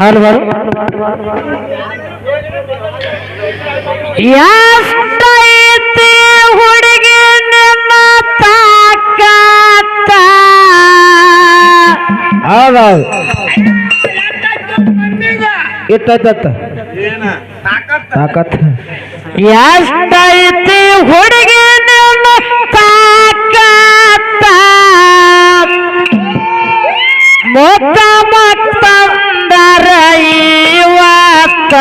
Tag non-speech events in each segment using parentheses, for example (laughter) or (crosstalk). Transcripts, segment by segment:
हाल बार या ಇತ್ತ ತಾಕತ್? ಎಷ್ಟೈತಿ ಹುಡುಗಿ ನನ್ನ ತಾಕತ್ತ? ಮೊತ್ತ ಮತ್ತಂದರ ಇವತ್ತ?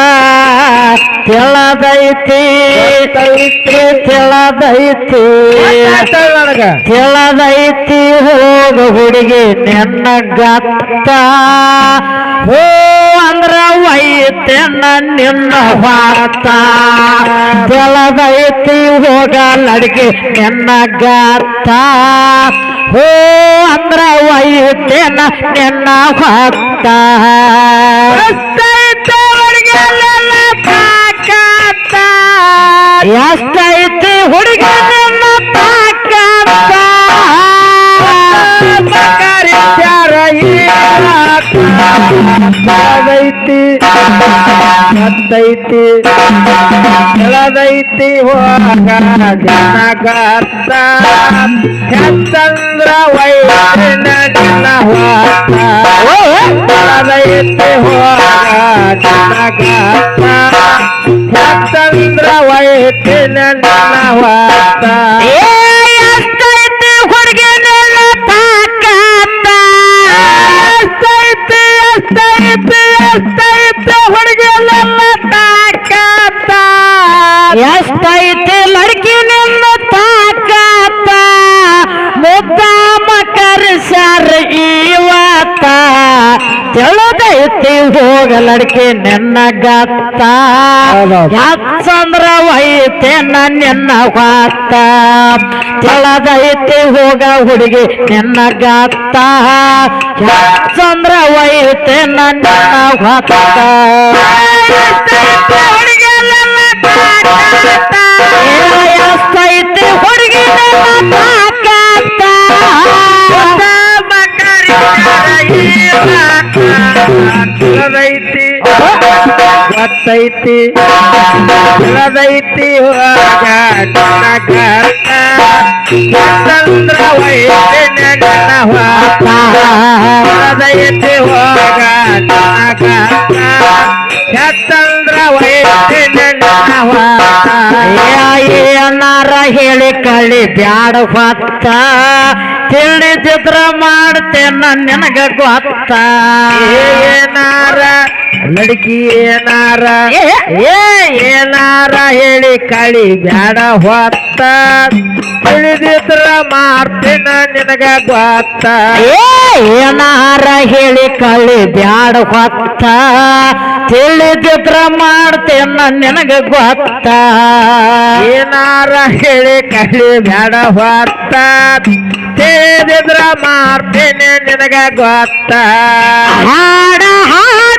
ತಿಳದೈತಿ. ತಿಳದೈತಿ. ತಿಳದೈತಿ ಹೋಗ ಹುಡುಗಿ ನಿನ್ನ ಗತ್ತ. ಹೋ ನಿನ್ನ ವಾರ್ತ. ತಿಳದೈತಿ ಹೋಗ ನಡಿಗೆ ನಿನ್ನ ಗಾತ ಹೋ ಅಂದ್ರ ವೈತೆನ್ನ ನಿನ್ನ ಭಕ್ತ ಎಷ್ಟೈತಿ ಹುಡುಗ ನಿನ್ನ ಪಾಕ ಐತಿ ಮತ್ತೈತಿ ಕೆಳದೈತಿ ಹೋಗ ಜನಗತ್ತ ಚಂದ್ರ ವೈನ ಕೆಳದೈತಿ ಹೋಗ ಜನಗತ್ತ ಚಂದ್ರ ಜನ ವಾರ್ತ ಎಷ್ಟೈತಿ ಲಡ್ಕಿ ನಿನ್ನ ತಾಕತ್ತ? ಮುದ್ದಾಮ ಮಕರ್ಸ್ಯಾರ ಇವತ್ತ ತಿಳಿದೈತಿ ಹೋಗ ಲಡ್ಕಿ ನಿನ್ನ ಗತ್ತ. ಯಾಕಂದ್ರ ನನ್ನ ನಿನ್ನ ಹೊತ್ತ ತಿಳಿದೈತಿ ಹೋಗ ಹುಡುಗಿ ನಿನ್ನ ಗತ್ತ. ಯಾಕಂದ್ರ ವೈತೆ ನನ್ನ ಹೊತ್ತ ಕೆಳದೈತಿ ಗೊತ್ತೈತಿ ಜನಗತ್ತ ಚಂದ್ರ ವೈದ್ಯ ಕೆಳದೈತಿ ಹೋಗ ಏನಾರ ಹೇಳಿ ಕಳಿ ಬ್ಯಾಡ ಹೊತ್ತ. ತಿಳಿದಿದ್ರ ಮಾಡ್ತೇನ ನಿನಗ ಗೊತ್ತ. ಏನಾರ ಲಡ್ಕಿ ಏನಾರ? ಏ, ಏನಾರ ಹೇಳಿ ಕಳಿ ಬ್ಯಾಡ ಹೊತ್ತ. ತಿಳಿದಿದ್ರ ಮಾರ್ತಿನ ನಿನಗ ಗೊತ್ತ. ಏನಾರ ಹೇಳಿ ಕಳಿ ಬ್ಯಾಡ ಹೊತ್ತ. ತಿಳಿದಿದ್ರ ಮಾಡ್ತೇನ ನಿನಗ ಗೊತ್ತ. ಏನಾರ ಹೇಳಿ ಕಳಿ ಬ್ಯಾಡ ಹೊತ್ತ. ತಿಳಿದಿದ್ರ ಮಾರ್ತಿನ ನಿನಗ ಗೊತ್ತ. ಹಾಡ ಹಾಡ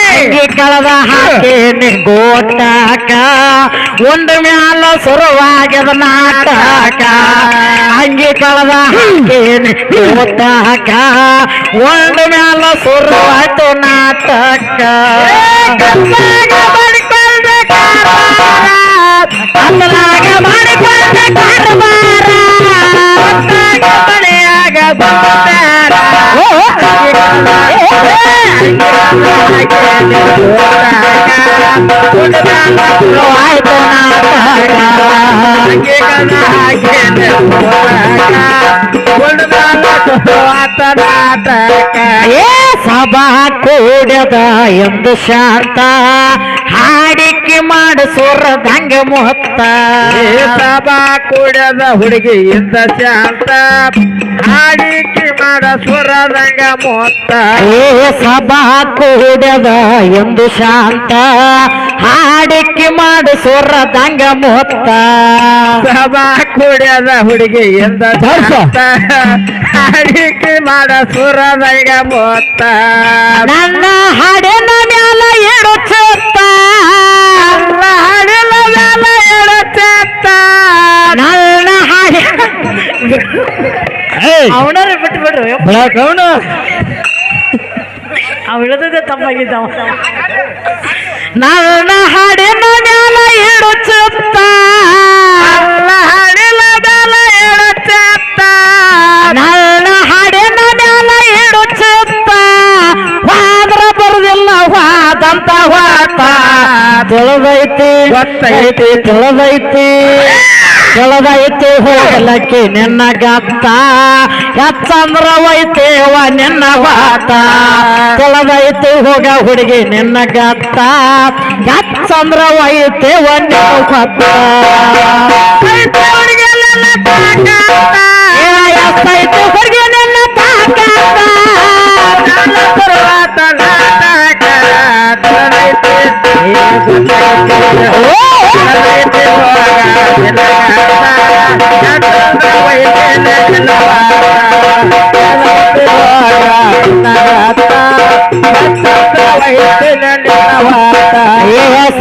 ಅಂಗಿ ಕಳದ ಹಾಕೇನಿ ಗೋಟಾಕ ಒಂದು ಮ್ಯಾಲ ಸುರವಾಗ್ಯದ ನಾಟಕ ಹಂಗೆ ಕಳದ ಹಾಕೇನಿ ಗೋಟಾಕ ಒಂದು ಮ್ಯಾಲ ಸುರವಾಯ್ತು ನಾಟಕ ಅಂದ್ರಾಗ ಮಾಡಿಕೊಂಡ ಕಾರ್ಬಾರ ಕಿವಿಯಾಗ ಸಭಾ ಕೂಡದ ಎಂದು ಶಾಂತ ಹಾಡಿಕೆ ಮಾಡಿಸೋರದಂಗ ಮುಹತ್ತ ಸಭಾ ಕೂಡದ ಹುಡುಗಿ ಇದ್ದ ಶಾಂತ. ಹಾಡಿಕೆ ಮಾಡ ಸುರದಂಗ ಮುಹತ್ತ ಏ ಸಭಾ ಕೂಡದ ಎಂದು ಶಾಂತ. ಹಾಡಿಕೆ ಮಾಡಿಸೋರದಂಗ ಮುಹತ್ತ ಸಭಾ ಕುಡದ ಹುಡುಗಿ ಎಂದ ಶಾಂತ ಹಾಡಿಕೆ ಮಾಡ ಸುರದಂಗ ಮುಹತ್ತ ನನ್ನ ಹಾಡಿನ ಮ್ಯಾಲ ಇಡು ಚಿತ್ತ ಹಾಡಿನ ಮ್ಯಾಲ ಎಡ ಚೆತ್ತ ನನ್ನ ಹಾಡಿ ಅವನ. ಬಿಟ್ಟು ಬಿಡ್ರು ಅವನು ಅವ್ ಇಳದ ತಪ್ಪಾಗಿದ್ದಾವ. ನನ್ನ ಹಾಡಿನ ಮ್ಯಾಲ ಇಡು ವಾದಂತ ವಾತ ತಿಳಿದೈತಿ. ಗೊತ್ತೈತಿ. ತಿಳಿದೈತಿ. ತಿಳಿದೈತಿ ಹೋಗಲಕ್ಕೆ ನಿನ್ನ ಗತ್ತ. ಎತ್ತಂದ್ರ ಒಯ್ತೇವ ನಿನ್ನ ವಾತ ತಿಳಿದೈತಿ ಹೋಗ ಹುಡುಗಿ ನಿನ್ನ ಗತ್ತ. ಎತ್ತಂದ್ರ ಒಯ್ತೇವ ನಿನ್ನ ಹುಡುಗಿ? ಎತ್ತೈತಿ ಏ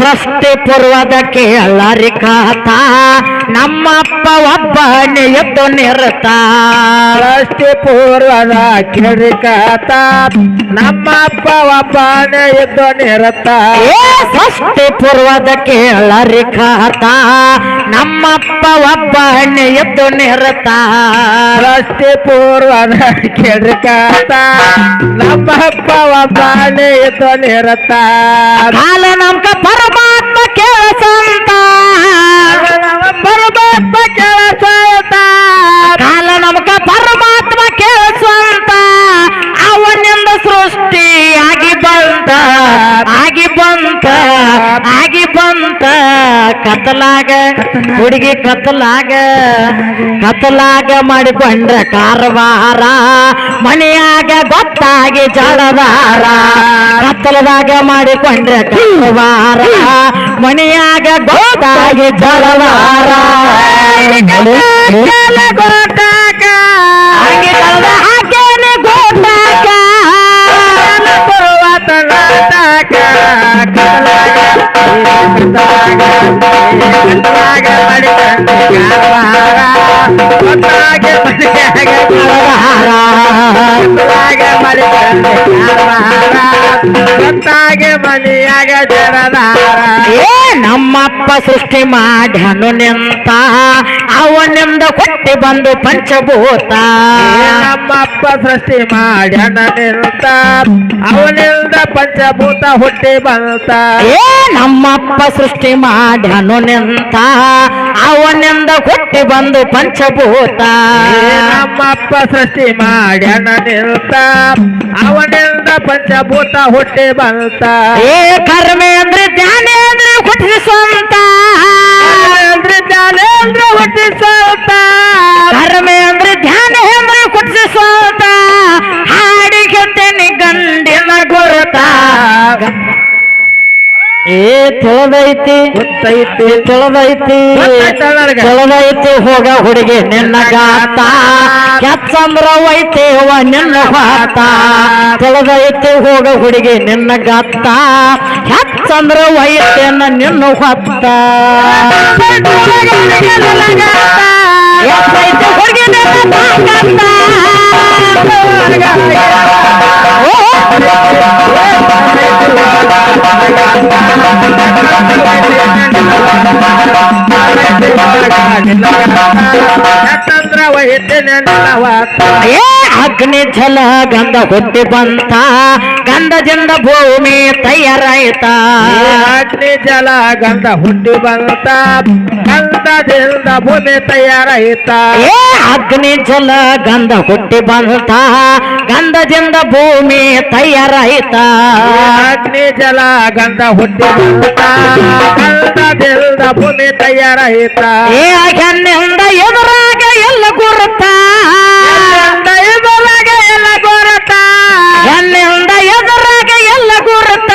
ಸೃಷ್ಟಿ ಪೂರ್ವದ ಕೇಳರಿ ಕಾತ ನಮ್ಮಪ್ಪ ಒಬ್ಬನೇ ಎದ್ದು ನಿರತ. ಪ್ರಶ್ನೆ ಪೂರ್ವದ ಕಾತ ನಮ್ಮಪ್ಪ ಒಬ್ಬನೇ ಇದ್ದು ನಿರತ. ಪ್ರಶ್ನೆ ಪೂರ್ವದ ಕೇಳರಿ ಕಾತ ನಮ್ಮಪ್ಪ ಒಬ್ಬನೇ ಎದ್ದು ನಿರತ. ಪ್ರಶ್ನೆ ಪೂರ್ವದ ಕಿರಿಕಾತ ನಮ್ಮಪ್ಪ ಒಬ್ಬನೇ ಇದ್ದು ನಿರತ. ಹಾಲ ನಮ್ಕ ಕೇಳಸಂತ. ಪರಮಾತ್ಮ ಕೇಳಸಂತ. ಕಾಲ ನಮ್ಕ ಪರಮಾತ್ಮ ಕೇಳಸಂತ. ಅವನಿಂದ ಸೃಷ್ಟಿ ಆಗಿ ಬಂತ ಆಗಿ ಬಂತ ಕತ್ತಲಾಗ ಹುಡುಗಿ ಕತ್ತಲಾಗ ಕತ್ತಲಾಗ ಮಾಡಿಕೊಂಡ್ರ ಕಾರವಾರ. ಮನೆಯಾಗ ಗೊತ್ತಾಗಿ ಜಳದಾರ ಕತ್ತಲದಾಗ ಮಾಡಿಕೊಂಡ್ರ ಕಾರವಾರ. ಮನೆಯಾಗ ಗೊತ್ತಾಗಿ ಜಳವಾರ. ಗೋಟಾಗ ಹಾಗೇನೆ ಮನೆಯಾಗ ಜರದಾರ ಏ ನಮ್ಮಪ್ಪ ಸೃಷ್ಟಿ ಮಾಡ್ಯಾನು ನಿಂತ ಅವನಿಂದ ಕೊಟ್ಟಿ ಬಂದು ಪಂಚಭೂತ. ನಮ್ಮಪ್ಪ ಸೃಷ್ಟಿ ಮಾಡ್ಯಾನ ನಿಂತ ಅವನಿಂದ ಪಂಚಭೂತ ಹುಟ್ಟಿ ಬಂತ. ಏ ನಮ್ಮಪ್ಪ ಸೃಷ್ಟಿ ಮಾಡ್ಯಾನು ನಿಂತ ಅವನಿಂದ ಹುಟ್ಟಿ ಬಂದು ಪಂಚಭೂತ. ನಮ್ಮಪ್ಪ ಸೃಷ್ಟಿ ಮಾಡ್ಯಾನ ನಿಂತ ಅವನಿಂದ ಪಂಚಭೂತ ಹುಟ್ಟಿ ಬಂತ. ಏ ಕರ್ಮೆ ಅಂದ್ರೆ ಧ್ಯಾನ ಅಂದ್ರೆ ಹುಟ್ಟಿ ಸ್ವಂತ ಅಂದ್ರೆ ಧ್ಯಾನ ಅಂದ್ರೆ ಹುಟ್ಟಿ ಸ್ವಂತ ಕರ್ಮೆ ಅಂದ್ರೆ ಧ್ಯಾನ ಅಂದ್ರೆ ಹುಟ್ಟಿ ಸ್ವಂತ ಹಾಡಿಗೆ ಗಂಡಿನ ಗುರುತ. ಏ ತಿಳದೈತಿ. ಗೊತ್ತೈತಿ. ತಿಳದೈತಿ. ತಿಳದೈತಿ ಹೋಗ ಹುಡುಗಿ ನಿನ್ನ ಗಾತ. ಕೆಚ್ಚಂದ್ರ ಒಯ್ತೇವ ನಿನ್ನ ಹಾತ ತಿಳದೈತಿ ಹೋಗ ಹುಡುಗಿ ನಿನ್ನ ಗಾತ. ಹೆಚ್ಚಂದ್ರ ಒಯ್ತೇನ ನಿನ್ನ ಹೊತ್ತ ಹುಡುಗಿ ನಿನ್ನ ತಾಕತ್ತ? ಓ ಯಾಕಂದ್ರ ವಹಿತೆ ನೆನವಾತ ಏ ಅಗ್ನಿ ಛಲ ಗಂಧ ಹುಟ್ಟಿ ಬಂತ. ಗಂಧದಿಂದ ಭೂಮಿ ತಯಾರಾಯ್ತ. ಅಗ್ನಿ ಜಲ ಗಂಧ ಹುಟ್ಟಿ ಬಂತ. ಗಂಧದಿಂದ ಭೂಮಿ ತಯಾರಾಯಿತ. ಏ ಅಗ್ನಿ ಛಲ ಗಂಧ ಹುಟ್ಟಿ ಬಂತ. ಗಂಧದಿಂದ ಭೂಮಿ ತಯಾರಾಯ್ತ ಅಗ್ನಿ ಜಲ ಗಂಧ ಹುಟ್ಟಿ ಬಂತ ಗಂಧದಿಂದ ಭೂಮಿ ತಯಾರಾಯಿತ ಏ ಹೆಣ್ಣಿಂದ ಎದುರಾಗ ಎಲ್ಲ ಗುರುತ ಇದರೊಳಗೆ ಎಲ್ಲ ಗೊರತ ಹೆಣ್ಣಿಂದ ಎದುರಾಗ ಎಲ್ಲ ಗುರುತ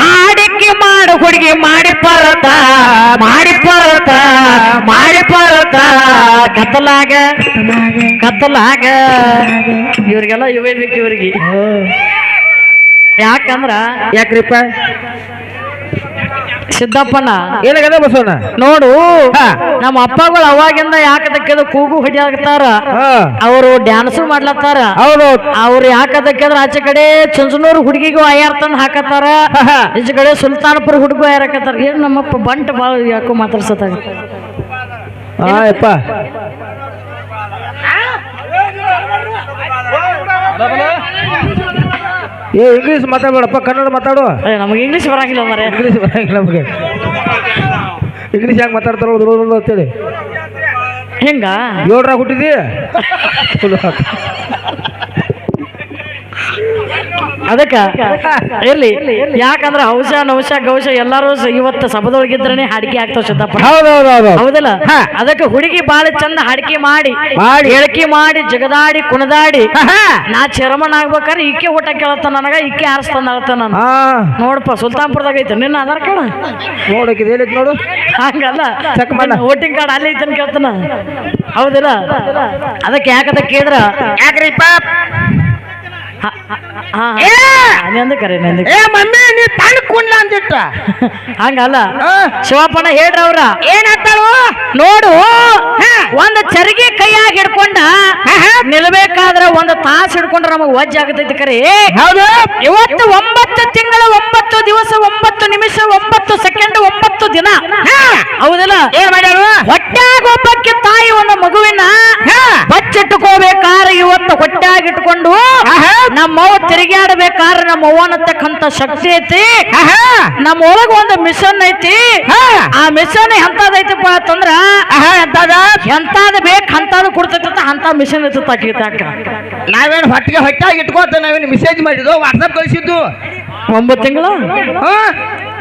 ಹಾಡಿಕೆ ಮಾಡು ಹುಡುಗಿ ಮಾಡಿ ಪರತ ಮಾಡಿ ಪರತ ಮಾಡಿ ಪರತ ಕತ್ತಲಾಗ ಕತ್ತಲಾಗ ಇವ್ರಿಗೆಲ್ಲ ಇವೇ ಬೇಕು ಇವ್ರಿಗೆ. ಯಾಕಂದ್ರ ಯಾಕ್ರಿಪ್ಪ? ಸಿದ್ದಪ್ಪನ ಏನಾಗದ ಬಸವಣ್ಣ? ನೋಡು ನಮ್ಮ ಅಪ್ಪಗಳು ಅವಾಗಿಂದ ಯಾಕದಕ್ಕೆದ ಕೂಗು ಹೊಡಿಯಾಕತ್ತಾರ? ಹಾ. ಅವರು ಡ್ಯಾನ್ಸು ಮಾಡ್ಲತ್ತಾರ? ಹೌದು. ಅವ್ರು ಯಾಕದಕ್ಕಿದ್ರ ಆಚೆ ಕಡೆ ಚುಂಚನೂರು ಹುಡುಗಿಗೂ ಅಯ್ಯಾರ್ ತಂದು ಹಾಕತ್ತಾರ? ಈಚೆ ಕಡೆ ಸುಲ್ತಾನಪುರ ಹುಡುಗ ಹಾಕತ್ತಾರ? ಏನ್ ನಮ್ಮಪ್ಪ ಬಂಟ್ ಬಾಳ ಯಾಕೋ ಮಾತಾಡ್ಸತ್ತಾಗ ಹಾ ಯಪ್ಪ ಏ ಇಂಗ್ಲೀಷ್ ಮಾತಾಡಬೇಡಪ್ಪ ಕನ್ನಡ ಮಾತಾಡು. ನಮಗೆ ಇಂಗ್ಲೀಷ್ ಬರಂಗಿಲ್ಲ ಮರೆ ಇಂಗ್ಲೀಷ್ ಬರಂಗಿಲ್ಲ ನಮಗೆ. ಇಂಗ್ಲೀಷ್ ಹೆಂಗ್ ಮಾತಾಡ್ತಾರೋ ಅಂತೇಳಿ ಹೆಂಗ? ಏಳ್ರಾಗ ಹುಟ್ಟಿದಿ? (laughs) ಅದಕ್ಕ? ಇರ್ಲಿ. ಯಾಕಂದ್ರ ಔಷ ನೌಷ ಗೌಶ ಎಲ್ಲಾರು ಸ- ಇವತ್ತು ಸಭದೊಳಗಿದ್ರನೆ ಹಾಡಿಕೆ ಆಗ್ತಾವ ಸಿದ್ದಪ್ಪ. ಹೌದಲ್ಲ. ಅದಕ್ಕೆ ಹುಡುಗಿ ಬಾಳ ಚಂದ ಹಾಡಿಕೆ ಮಾಡಿ ಎಳಕಿ ಮಾಡಿ ಜಗದಾಡಿ ಕುಣದಾಡಿ ನಾ ಚೇರ್ಮನ್ ಆಗ್ಬೇಕಾದ್ರೆ ಇಕ್ಕೆ ಊಟ ಕೇಳತ್ತ ನನಗ ಇಕ್ಕೆ ಹಾರಿಸ್ತಾನ ಅಳ್ತ ನಾನು. ಹಾ. ನೋಡಪ್ಪ ಸುಲ್ತಾನ್ಪುರದಾಗ ಐತೆ. ನಿನ್ನ ಆಧಾರ್ ಕಾರ್ಡ್? ನೋಡಕ್ಕೆ ಹೇಳಿದ್ ನೋಡು. ಹಂಗಲ್ಲ. ವೋಟಿಂಗ್ ಕಾರ್ಡ್ ಅಲ್ಲಿ ಐತನ್ ಕೇಳ್ತಾನ. ಹೌದಿಲ್ಲ? ಅದಕ್ಕೆ ಯಾಕದ ಕೇಳಿದ್ರ? ಯಾಕ್ರಿಪ್ಪ ನೆಂದ ಕರೆ ನೆಂದ ಏ ಮಮ್ಮಿ ನೀ ತಣ್ಣ ಕುಂಡ್ಲ ಅಂತಿಟ್ಟ (laughs) ಹಂಗಲ್ಲ. ಶಿವಪ್ಪನ ಹೇಳ್ರ ಅವ್ರ. ಏನಾಗ್ತಾಳು ನೋಡು ಒಂದ್ ಚರಿಗೆ ಕೈಯಾಗ ಹಿಡ್ಕೊಂಡ ನಿಲ್ಬೇಕಾದ್ರ ಒಂದ್ ತಾಸ್ ಹಿಡ್ಕೊಂಡ್ರ ನಮಗ್ ವಜ್ಜ ಆಗತೈತಿ ಕರೆ. ಹೌದು. ಇವತ್ತು ಒಂಬತ್ತು ತಿಂಗಳ ಒಂಬತ್ತು ದಿವಸ ಒಂಬತ್ತು ನಿಮಿಷ ಒಂಬತ್ತು ಸೆಕೆಂಡ್ ಒಂಬತ್ತು ದಿನ. ಹೌದಲ್ಲ. ಏನ್ ಮಾಡ್ಯಾರ ಹೊಟ್ಯಾಗ ಒಬ್ಬಕ್ಕೆ ತಾಯಿ ಒಂದು ಮಗುವಿನ ಬಚ್ಚಿಟ್ಟುಕೋಬೇಕಾದ್ರೆ ಇವತ್ತು ಹೊಟ್ಯಾಗ ಇಟ್ಕೊಂಡು ನಮ್ಮವ್ ತಿರುಗಾಡ್ಬೇಕಾದ್ರೆ ನಮ್ಮ ಅನ್ನತಕ್ಕಂತ ಶಕ್ತಿ ಐತಿ. ನಮ್ಮ ಒಳಗ ಒಂದು ಮಿಷನ್ ಐತಿ. ಆ ಮಿಷನ್ ಎಂತದೈತಪ್ಪ ಅಂತಂದ್ರ ಎಂತದ ಬೇಕು ಅಂತಾದ ಕೊಡ್ತೈತ ಅಂತ ಮಿಷನ್ ಇರ್ತೈತ ಆಕಿ ತಾಕ ನಾವೇನ್ ಹೊಟ್ಟಿಗೆ ಹೊಟ್ಟಾಗಿ ಇಟ್ಕೋತ ನಾವೇನು ಮೆಸೇಜ್ ಮಾಡಿದ್ದು ವಾಟ್ಸಪ್ ಕಳಿಸಿದ್ದು? ಒಂಬತ್ತು ತಿಂಗಳು?